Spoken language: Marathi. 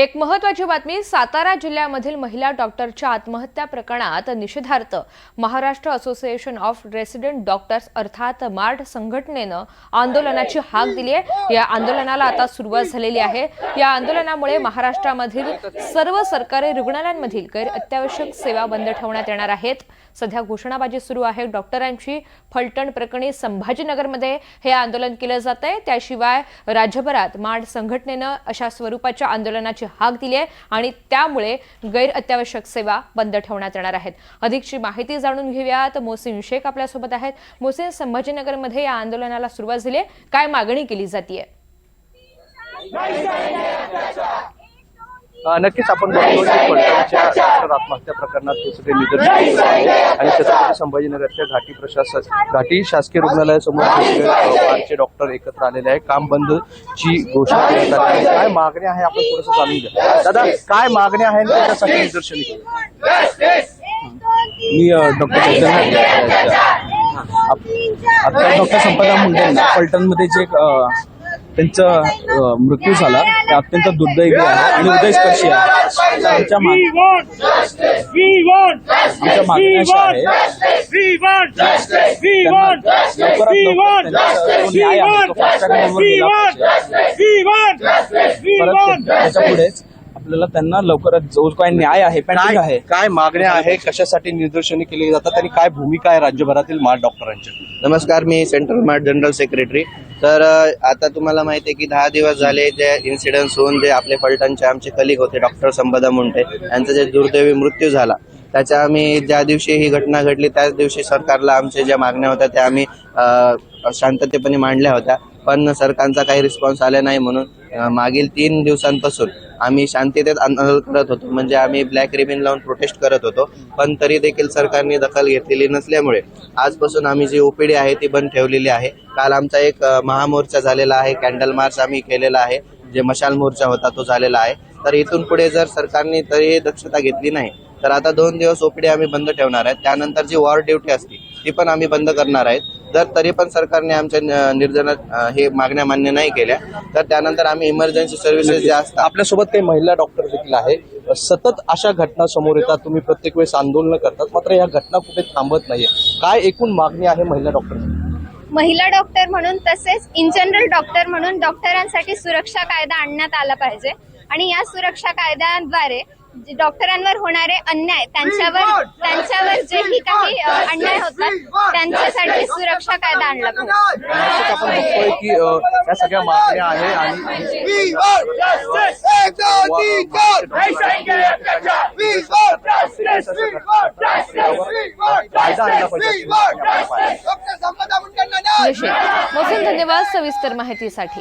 एक महत्वाची बातमी सातारा जिल्ह्यामधील महिला डॉक्टरच्या आत्महत्या प्रकरणात निषेधार्थ Maharashtra association of resident doctors अर्थात मार्ड संघटनेनं आंदोलनाची हाक दिली आहे. या आंदोलनाला आता सुरुवात झालेली आहे. या आंदोलनामुळे महाराष्ट्रामधील सर्व सरकारी रुग्णालयांमधील गैर अत्यावश्यक सेवा बंद ठेवण्यात येणार आहेत. सध्या घोषणाबाजी सुरू आहे. डॉक्टरांची फलटण प्रकरणी संभाजीनगरमध्ये हे आंदोलन केलं जात आहे त्याशिवाय राज्यभरात माड संघटनेनं अशा स्वरूपाच्या आंदोलनाची हाक दिली आहे आणि त्यामुळे गैर अत्यावश्यक सेवा बंद ठेवण्यात येणार आहेत. अधिकची माहिती जाणून घेऊयात. मोसिन शेख आपल्यासोबत आहेत. मोसिन संभाजीनगरमध्ये या आंदोलनाला सुरुवात झाली काय मागणी केली जाते नक्कीच आपण डॉक्टर आत्महत्या प्रकरणात हे सगळे आहे. आणि छत्रपती संभाजीनगरच्या घाटी प्रशासन घाटी शासकीय रुग्णालयासमोर डॉक्टर एकत्र आलेले आहे. काम बंदची घोषणा करण्यात आली आहे. काय मागणी आहे? आपण थोडंसं जाणून घ्या. दादा काय मागणी आहे त्याच्यासाठी निदर्शन मी डॉक्टर आता डॉक्टर संपदा मुंडेंना फलटणमध्ये जे त्यांचा मृत्यू झाला. ते अत्यंत दुर्दैवी आहे आणि हृदयस्पर्शी आहे. आमच्या आमच्या मागण्या अशा पुढेच आपल्याला त्यांना लवकरात जो काय न्याय आहे पेंडिंग आहे काय मागण्या आहे कशासाठी निदर्शने केली जातात आणि काय भूमिका आहे राज्यभरातील मार डॉक्टरांची? नमस्कार मी सेंट्रल मार्ट जनरल सेक्रेटरी तर आता तुम्हाला माहिती आहे की दहा दिवस झाले जे इन्सिडेंट्स होऊन जे आपले फलटणचे आमचे कलिग होते डॉक्टर संपदा मुंडे. यांचा जे दुर्दैवी मृत्यू झाला. त्याच्या आम्ही ज्या दिवशी ही घटना घडली त्याच दिवशी सरकारला आमच्या ज्या मागण्या होत्या त्या आम्ही शांततेपणे मांडल्या होत्या. पण सरकारचा काही रिस्पॉन्स आला नाही म्हणून मागील तीन दिवसांपासून आम्ही शांततेत आंदोलन करत होतो. म्हणजे आम्ही ब्लॅक रिबिन लावून प्रोटेस्ट करत होतो. पण तरी देखील सरकारने दखल घेतलेली नसल्यामुळे आजपासून आम्ही जी ओपीडी आहे ती बंद ठेवलेली आहे. काल आमचा एक महामोर्चा झालेला आहे. कॅन्डल मार्च आम्ही केलेला आहे. जे मशाल मोर्चा होता तो झालेला आहे. तर इथून पुढे जर सरकारने तरी दक्षता घेतली नाही तर आता दोन दिवस ओपीडी आम्ही बंद ठेवणार आहेत. त्यानंतर जी वॉर ड्युटी असते ती पण आम्ही बंद करणार आहेत. जर तरी पण सरकारने आमच्या निर्जन हे मागण्या मान्य नाही केल्या तर त्यानंतर आम्ही इमर्जन्सी सर्व्हिसेस जे असतात आपल्यासोबत काही महिला डॉक्टर देखील आहे. सतत अशा घटना समोर येतात तुम्ही प्रत्येक वेळेस आंदोलन करतात. मात्र या घटना कुठे थांबत नाहीये. काय एकूण मागणी आहे महिला डॉक्टर महिला डॉक्टर म्हणून तसेच इन जनरल डॉक्टर म्हणून डॉक्टरांसाठी सुरक्षा कायदा आणण्यात आला पाहिजे. आणि या सुरक्षा कायद्याद्वारे डॉक्टरांवर होणारे अन्याय त्यांच्यावर त्यांच्यावर जेही काही अन्याय होतात त्यांच्यासाठी सुरक्षा कायदा आणला पाहिजे आपण बघतोय की या सगळ्या मागण्या आहे आणि कायदा आणला पाहिजे निषेध मोहसिन धन्यवाद सविस्तर माहितीसाठी